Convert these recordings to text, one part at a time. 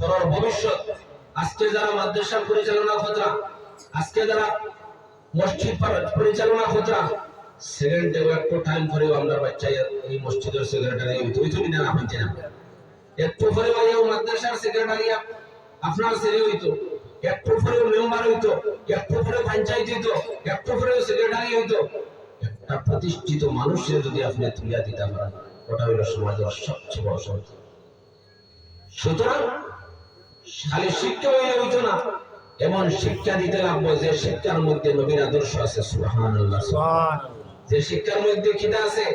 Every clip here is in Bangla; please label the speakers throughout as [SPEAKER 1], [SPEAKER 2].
[SPEAKER 1] পরর ভবিষ্যৎ। আজকে যারা মাদ্রাসা পরিচালনা আজকে যারা মসজিদ পরিচালনা একটু টাইম পরেও আমরা বাচ্চা এই মসজিদের সেক্রেটারি কিনা না একটু পরে মাদ্রাসার সেক্রেটারি আপনার ছেলে হইতো, একটু পরেও মেম্বার হইতো, একটু পরে পঞ্চায়েত হইতো, একটু পরেও সেক্রেটারি হইতো। একটা প্রতিষ্ঠিত মানুষের যদি আপনি তুলিয়া দিতে পারেন, ওটা হইল সমাজের সবচেয়ে বড় সম্পদ সুতরাং খালি শিক্ষা হইলে হইতো না এমন শিক্ষা দিতে লাগবো যে শিক্ষার মধ্যে নবীর আদর্শ আছে সুহান যে শিক্ষার মধ্যে কিটা আছে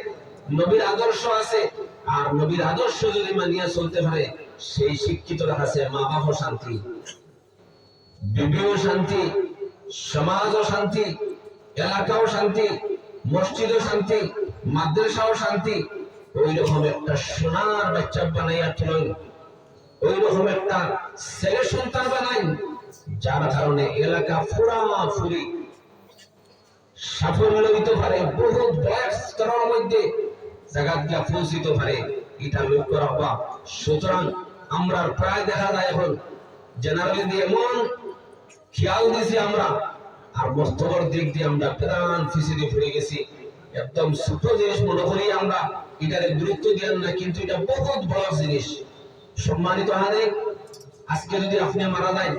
[SPEAKER 1] নবীর আদর্শ আছে আর নবীর আদর্শ যদি মানিয়া চলতে পারে সেই শিক্ষিত আছে মা বাবা শান্তি বিবিও শান্তি সমাজও শান্তি এলাকাও শান্তি মসজিদও শান্তি মাদ্রাসাও শান্তি ওই রকম একটা সোনার বাচ্চা বানাইয়া তুলেন। একটা ছেলে সন্তান বানাই যার কারণে এলাকা সাফল্য পারে মধ্যে পৌঁছিতে পারে। এটা লক্ষ্য রাখবা সুতরাং আমরা প্রায় দেখা যায় এখন জেনারেলি এমন খেয়াল দিছি আমরা, আর মস্তবর দিক দিয়ে আমরা প্রধান ফিসিতে পড়ে গেছি। একদম ছোট জিনিস মনে করি আমরা, এটারে গুরুত্ব দেন না, কিন্তু এটা বহুত বড় জিনিস। সম্মানিত হাতে আজকে যদি আপনি মারা যায়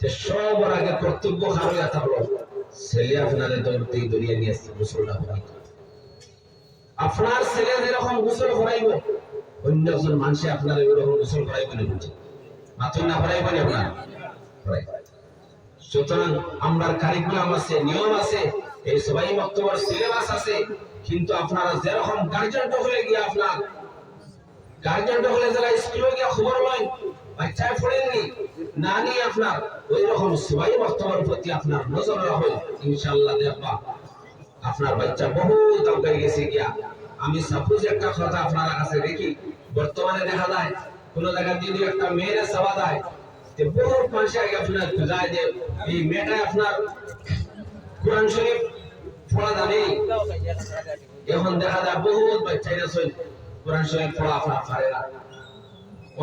[SPEAKER 1] যে সবার আগে কর্তব্য কারও এটা হলো ছেলে আপনারে দৌড়তে দড়িয়ে নিয়ে আসছে গোসলটা করাইতে আপনার ছেলে যেরকম গোসল করাইব অন্য একজন মানুষে আপনার ওইরকম গোসল করাইব না বুঝে মাত্র না করাইব না আপনার? সুতরাং আমরা কারিকুলাম আছে, নিয়ম আছে, এই সবাই বক্তব্য সিলেবাস আছে, কিন্তু আপনারা যেরকম গার্জেন হলে গিয়ে আপনার গার্জেন হলে যারা স্কুলে গিয়ে খবর লয়, বাচ্চায় পড়েননি, না নিয়ে আপনার ওই রকম সবাই বক্তব্যের প্রতি আপনার নজর রাখুন ইনশাল্লাহ দেখবা আপনার বাচ্চা বহু দরকারি গেছে গিয়া। আমি সাপোজ একটা কথা আপনার কাছে দেখি, বর্তমানে দেখা যায়, কোন জায়গায় যদি একটা মেয়ের সেবা দেয়, যে বহু মানুষের আগে আপনার বুঝায় যে, এই মেয়েটা আপনার কোরআন শরীফ পড়া জানে। এখন দেখা যায় বহুত বাচ্চাইরা সই কোরআন শরীফ পড়া পারে না।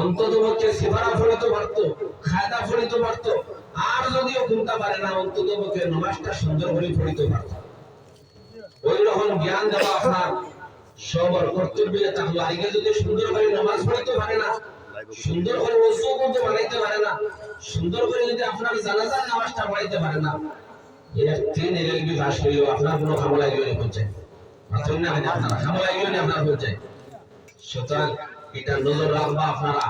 [SPEAKER 1] অন্তত পক্ষে সিফারা ফলিত পারত খায়দা ফলিত পারত আর যদিও ঘুমটা পারে না, অন্তত পক্ষে নমাজটা সুন্দর করে ফলিত পারত। ওই রকম জ্ঞান দেওয়া আপনার সবার কর্তব্য থাকল আগে যদি সুন্দর করে নামাজ পড়িতে পারে না, সুন্দর করে ওযু করতে বানাইতে পারে না, সুন্দর করে যদি আপনার জানাজার নামাজটা পড়াইতে পারে না এটা তিন এলএলবি পাস হইলেও আপনার কোনো খামো লাগবে না পঞ্চায়েত না আপনার খামো লাগবে আপনার পঞ্চায়েত সুতরাং এটা নজর রাখবা আপনারা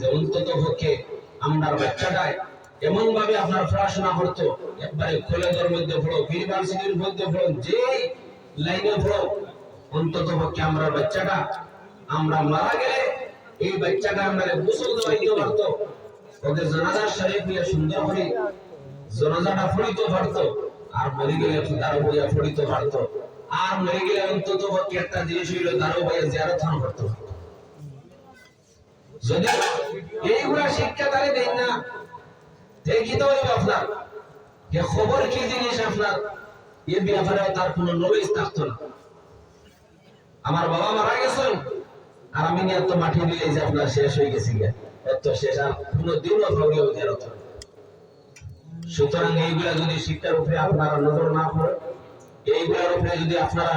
[SPEAKER 1] যে অন্তত পক্ষে আমরা বাচ্চাটায় এমন ভাবে আপনার পড়াশোনা করতো, একবারে কলেজের মধ্যে পড়ো ইউনিভার্সিটির মধ্যে পড়ো, যে লাইনে পড়ো, অন্তত পক্ষে আমরা বাচ্চাটা, আমরা মারা গেলে এই বাচ্চাটা আমরা গোসল দেওয়াইতে পারতো, ওদের জানাজার শরীফ নিয়ে সুন্দর করে জানাজাটা ফড়িতে পারতো, আর মরে গেলে দারো বইয়া ফড়িতে পারতো। আর মরে গেলে অন্তত পক্ষে একটা জিনিস হইল দারো বইয়া জিয়ারত খান করতো যদি এইগুলা শিক্ষা তারে দেন না, দেখি তো হইব আপনার যে খবর কি জিনিস আপনার? এ ব্যাপারে তার কোনো নলেজ থাকতো না। আমার বাবা মারা গেছেন, আর আমি নিয়ে তো মাটি দিলে যে আপনার শেষ হয়ে গেছি এত শেষ, আর কোনো দিনও ভাবলে হইতে হতো সুতরাং এইগুলা যদি শিক্ষার উপরে আপনারা নজর না করেন এইগুলার উপরে যদি আপনারা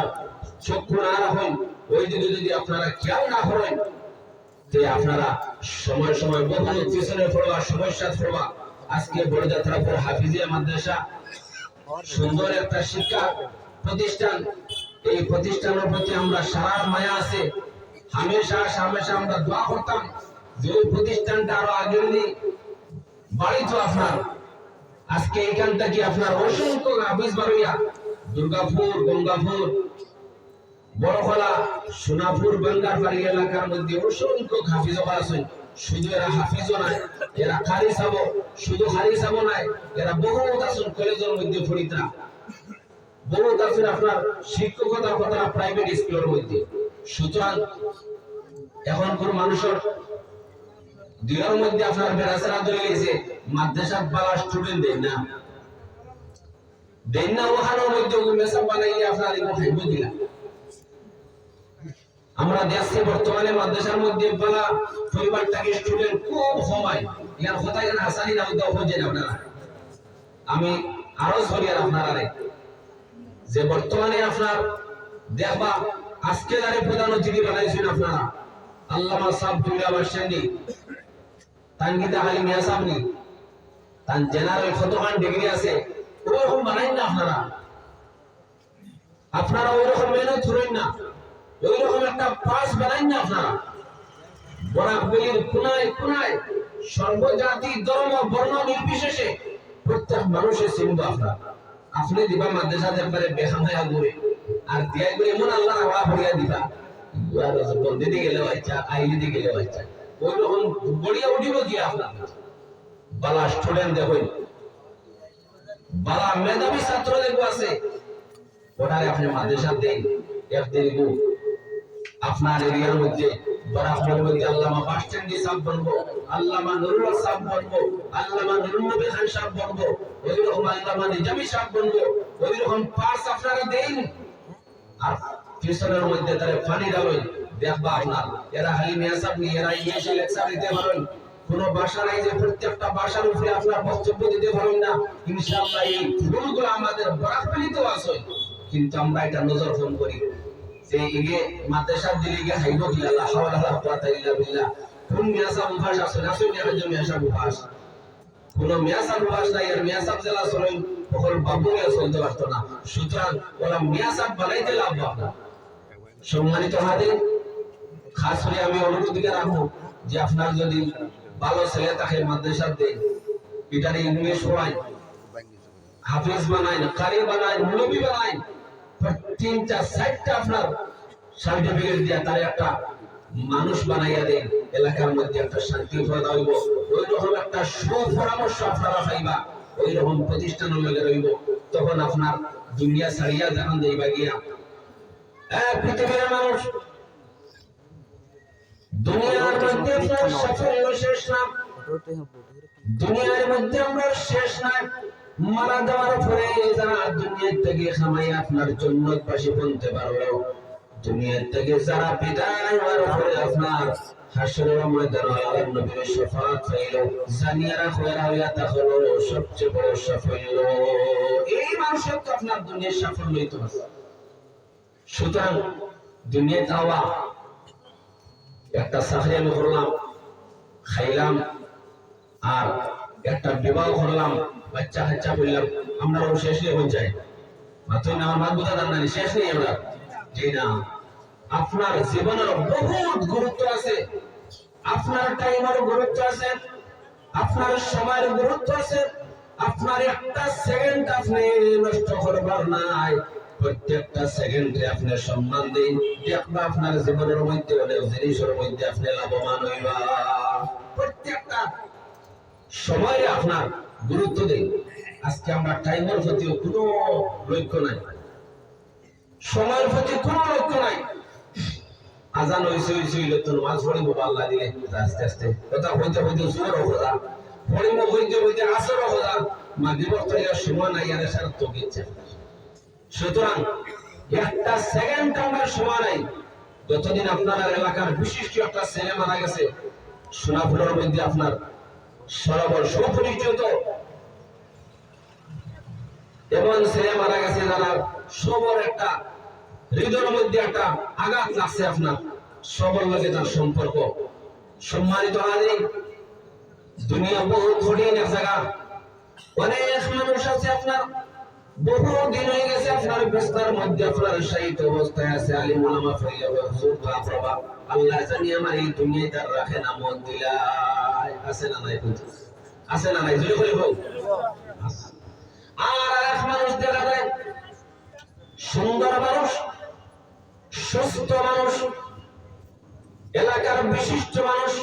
[SPEAKER 1] চক্ষু না রাখেন, ওই দিকে যদি আপনারা খেয়াল না করেন যে আপনারা সময় সময় বহু পিছনে পড়বা সমস্যা পড়বা। আজকে বড় যাত্রা পর হাফিজিয়া মাদ্রাসা সুন্দর একটা শিক্ষা প্রতিষ্ঠান। এই প্রতিষ্ঠানের প্রতি আমরা সারা মায়া আছে। হামেশা হামেশা আমরা দোয়া করতাম যে ওই প্রতিষ্ঠানটা আরও আগে বাড়িত আপনার। আজকে এখান থেকে আপনার অসংখ্য হাফিজ বারুইয়া দুর্গাপুর, গঙ্গাপুর, বড়খলা, সোনাপুর, বাঙ্গারবাড়ি এলাকার মধ্যে অসংখ্য হাফিজ আছেন শুধু এরা হাফিজও নাই, এরা খারি সাব শুধু খারি সাব নাই, এরা বহুত আছেন কলেজের মধ্যে পড়িতা বহুত আছেন আপনার শিক্ষকতার কথা প্রাইভেট স্কুলের মধ্যে। সুতরাং এখন কোন মানুষের দিনের মধ্যে আপনার বেড়াচারা ধরে গেছে মাদ্রাসা বালা স্টুডেন্ট না। দেন না ওখানের মধ্যে মেসা বানাইলে আপনার এগুলো খাইব দিলা আমরা দেখছি বর্তমানে মাদ্রাসার মধ্যে বলা পরিবারটাকে স্টুডেন্ট খুব যে বর্তমানে আপনার দেখবা, আজকে যারা প্রধান অতিথি বানাইছেন আপনারা, আল্লামা বাসেননি তানগিদা আলী মিয়া সাহেব নি তান জেনারেল কতখান ডিগ্রি আছে ওরকম বানাইন না আপনারা। আপনারা ওইরকম মেহনত করেন না। ওইরকম একটা পাস বানাইন না আপনারা। বরাকবেলির আপনি দিবা মাদ্রাসা একবারে আর দিয়াই করে আল্লাহ আওয়া হইয়া দিবা। বন্ধে দিয়ে গেলে বাচ্চা আইলি দিয়ে গেলে বাচ্চা। ওই রকম বড়িয়া উঠিব কি আপনার বালা স্টুডেন্ট দেখুন। বালা মেধাবী ছাত্র দেখব আছে। ওটারে আপনি মাদ্রাসা দেন একদিন আপনার এরিয়ার মধ্যে, বরাবরের মধ্যে আল্লামা বাস স্ট্যান্ডি সাহেব বলব, আল্লামা নুরুল সাহেব বলব, আল্লামা নুরুল নবী খান সাহেব বলব ওই রকম আল্লামা নিজামী সাহেব বলব ওই রকম পাস আপনারা দেন। আর পিছনের মধ্যে তারা পানি ডালই দেখবা আপনার, এরা হালি মিয়া সাহেব এরা ইংলিশে লেকচার দিতে পারেন। কোন ভাষা নাই যে প্রত্যেকটা ভাষার উপরে আপনার বক্তব্য দিতে পারেন না। ইনশাআল্লাহ এই ভুলগুলো আমাদের বরাকলিতেও আছে। কিন্তু আমরা এটা নজর ফোন করি। যে ইগে মাদ্রাসা দিলে ইগে হাইব কি আল্লাহ ইল্লা বিল্লাহ। কোন মিয়াসা আছে? মিয়াসা কোন মিয়াসা নাই, আর মিয়াসা জেলা বাবু চলতে পারতো না। সুতরাং ওরা মিয়াসা বানাইতে লাভ না সম্মানিত হাদিন খাস করে আমি অনুরোধ দিকে রাখব যে আপনার যদি ভালো ছেলে তাকে মাদ্রাসা দেন এটারে ইংলিশ হয় হাফিজ বানায় কারি বানায় মুলবি বানায়। তিনটা সাইডটা আপনার সার্টিফিকেট দিয়া তার একটা মানুষ বানাইয়া দেন এলাকার মধ্যে একটা শান্তি প্রদা হইব। ওই রকম একটা সুপরামর্শ আপনারা পাইবা। ওই রকম প্রতিষ্ঠান লগে রইব। তখন আপনার দুনিয়া ছাড়িয়া জানান দেইবা গিয়া। এক পৃথিবীর মানুষ দুনিয়ার মধ্যে আপনার সাফল্য শেষ না দুনিয়ার মধ্যে আমরা শেষ নাই। মারা যাওয়ার পরে যারা দুনিয়ার থেকে খামাই আপনার জন্নতবাসী বলতে পারল দুনিয়ার থেকে যারা বিদায় হওয়ার পরে আপনার হাসরের ময়দান আল্লাহর নবীর শাফাত পাইল জানিয়ে রাখো হইয়া তা সবচেয়ে বড় সাফল্য। এই মানুষের তো আপনার দুনিয়ার সাফল্যই তো সুতরাং দুনিয়া যাওয়া একটা চাকরি আমি করলাম, খাইলাম, আর একটা বিবাহ করলাম, বাচ্চা কাচ্চা বললাম আমরাও শেষ নিয়ে হয়ে যাই মাত্র না, আমার বুঝা দান নাই শেষ নেই আমরা। জি না, আপনার জীবনের বহুত গুরুত্ব আছে। আপনার টাইমের গুরুত্ব আছে। আপনার সময়ের গুরুত্ব আছে। আপনার একটা সেকেন্ড আপনি নষ্ট করবার নাই। প্রত্যেকটা সেকেন্ডে আপনি সম্মান দিন। দেখবা আপনার জীবনের মধ্যে অনেক জিনিসের মধ্যে আপনি লাভবান হইবা। প্রত্যেকটা সময়ে আপনার গুরুত্ব দিন। আজকে আমরা টাইমের প্রতি কোনো লক্ষ্য নাই। সময়ের প্রতি কোনো লক্ষ্য নাই। আজান হইছে হইছে, হইলে তো মাছ পড়িব, আল্লাহ দিলে। আস্তে আস্তে। কথা হইতে হইতে জোর হদা পড়িব হইতে হইতে আসর হদা মাগরিব সময় নাই, আর সারা তো গেছে। সুতরাং একটা সেকেন্ড আমরা সময় নাই। যতদিন আপনার এলাকার বিশিষ্ট একটা ছেলে মারা গেছে সোনাপুরের মধ্যে আপনার সরবর সুপরিচিত। এমন ছেলে মারা গেছে যারা সবর একটা, হৃদয়ের মধ্যে একটা আঘাত লাগছে আপনার সবর লাগে তার সম্পর্ক। সম্মানিত হাজির, দুনিয়া বহু কঠিন এক জায়গা। অনেক মানুষ আছে আপনার বহু দিন হয়ে গেছে আপনার বিস্তার মধ্যে, আপনার অবস্থায় আছে। ফইলা হুজুর আল্লাহ জানি আমার এই দুনিয়ায় তার রাখে না মন আছে না নাই আছে না নাই? জুড়ে করে হোক আর এক মানুষ দেখা যায়, সুন্দর মানুষ, সুস্থ মানুষ, এলাকার বিশিষ্ট মানুষ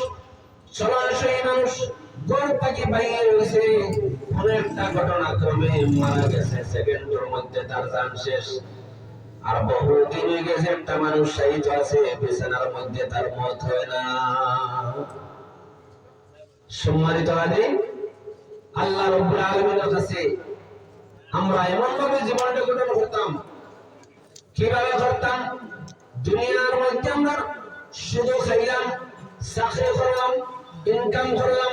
[SPEAKER 1] চলাশয়ী মানুষ ঘর থেকে বাইরে হয়েছে কোন একটা আর বহু দিন গেছে, একটা মানুষ শাহিত আছে, বিছানার মধ্যে তার মত হয় না। সম্মানিত আদি আল্লাহ রব্বুল আলামিনের কাছে আমরা এমন ভাবে জীবনটা গঠন করতাম, কীভাবে করতাম? দুনিয়ার মধ্যে আমরা শুধু খাইলাম চাকরি করলাম ইনকাম করলাম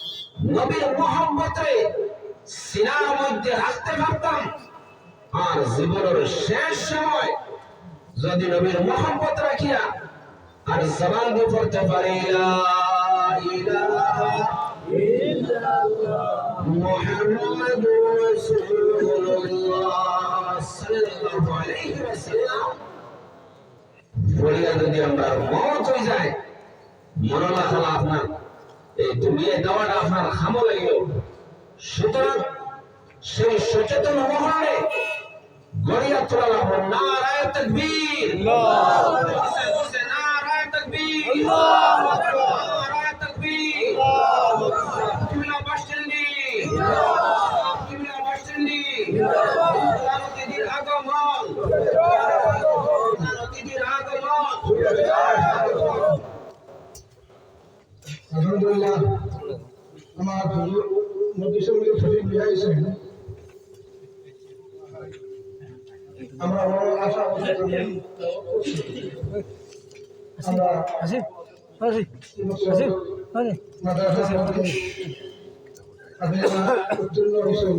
[SPEAKER 1] নবীর মোহাম্মতে সিনার মধ্যে রাখতে পারতাম। আর জীবনের শেষ সময় যদি নবীর মোহাম্মত রাখিয়া আর জবান দিয়ে পড়তে পারি যদি আমরা মত হয়ে যায় মনোলা হল আপনার। দুনিয়ায় দেওয়াটা আপনার খামো লাগিল সুতরাং সেই সচেতন মহলে গড়িয়া তোলা নারায় তকবীর বসে বসে নারায় তকবীর নারায় তকবীর কিবলা বাস স্ট্যান্ডে কিবলা বাস স্ট্যান্ডে অতিথির আগমন অতিথির আগমন
[SPEAKER 2] আলহামদুলিল্লাহ আমার মতিসঙ্গী শরীফ বিহাইছেন আমরা বড় আশা আমরা মাদ্রাসা উত্তীর্ণ হয়েছেন